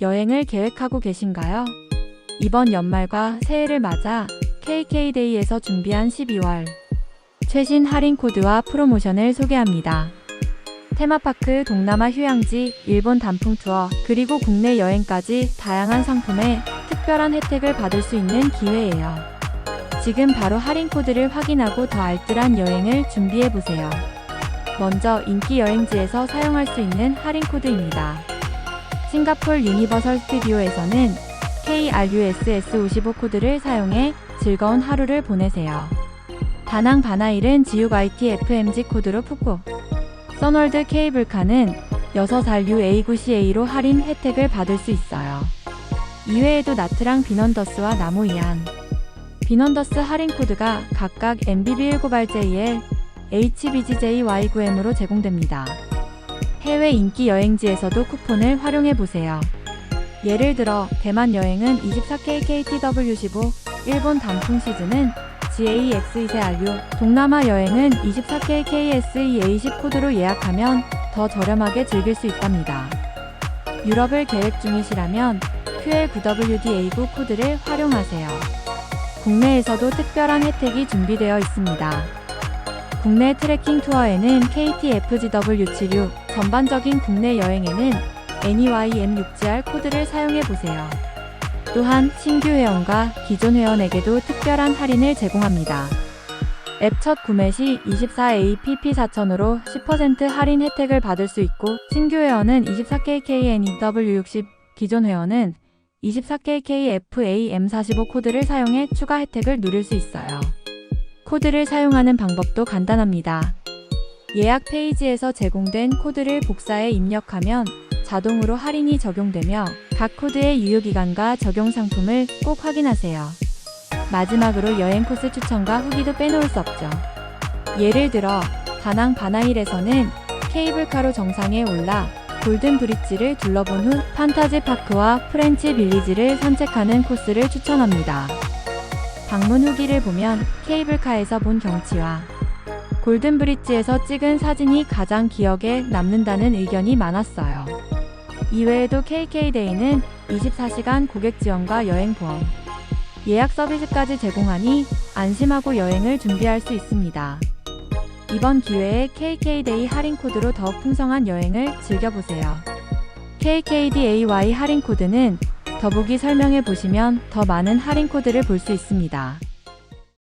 여행을 계획하고 계신가요? 이번 연말과 새해를 맞아 KK데이에서 준비한 12월 최신 할인 코드와 프로모션을 소개합니다. 테마파크, 동남아 휴양지, 일본 단풍 투어, 그리고 국내 여행까지 다양한 상품에 특별한 혜택을 받을 수 있는 기회예요. 지금 바로 할인 코드를 확인하고 더 알뜰한 여행을 준비해 보세요. 먼저 인기 여행지에서 사용할 수 있는 할인 코드입니다. 싱가폴 유니버설 스튜디오에서는 KRUSS55 코드를 사용해 즐거운 하루를 보내세요. 다낭 바나일은 지육 IT FMG 코드로 푸고 써널드 케이블카는 6RUA9CA로 할인 혜택을 받을 수 있어요. 이외에도 나트랑 비넌더스와 나무이안 비넌더스 할인 코드가 각각 MBB19RJL, HBGJY9M으로 제공됩니다. 해외 인기 여행지에서도 쿠폰을 활용해 보세요. 예를 들어 대만 여행은 24KKTW15, 일본 단풍 시즌은 GAX2RU, 동남아 여행은 24KKSEA10 코드로 예약하면 더 저렴하게 즐길 수 있답니다. 유럽을 계획 중이시라면 QL9WDA9 코드를 활용하세요. 국내에서도 특별한 혜택이 준비되어 있습니다. 국내 트레킹 투어에는 KTFGW76, 전반적인 국내 여행에는 NEYM6GR 코드를 사용해 보세요. 또한 신규 회원과 기존 회원에게도 특별한 할인을 제공합니다. 앱 첫 구매 시 24APP4000으로 10% 할인 혜택을 받을 수 있고 신규 회원은 24KKNEW60, 기존 회원은 24KKFAM45 코드를 사용해 추가 혜택을 누릴 수 있어요. 코드를 사용하는 방법도 간단합니다. 예약 페이지에서 제공된 코드를 복사해 입력하면 자동으로 할인이 적용되며 각 코드의 유효기간과 적용 상품을 꼭 확인하세요. 마지막으로 여행 코스 추천과 후기도 빼놓을 수 없죠. 예를 들어 다낭 바나일에서는 케이블카로 정상에 올라 골든 브릿지를 둘러본 후 판타지 파크와 프렌치 빌리지를 산책하는 코스를 추천합니다. 방문 후기를 보면 케이블카에서 본 경치와 골든 브릿지에서 찍은 사진이 가장 기억에 남는다는 의견이 많았어요. 이외에도 KK데이는 24시간 고객 지원과 여행 보험, 예약 서비스까지 제공하니 안심하고 여행을 준비할 수 있습니다. 이번 기회에 KK데이 할인 코드로 더욱 풍성한 여행을 즐겨보세요. KKDAY 할인 코드는 더보기 설명해 보시면 더 많은 할인 코드를 볼 수 있습니다.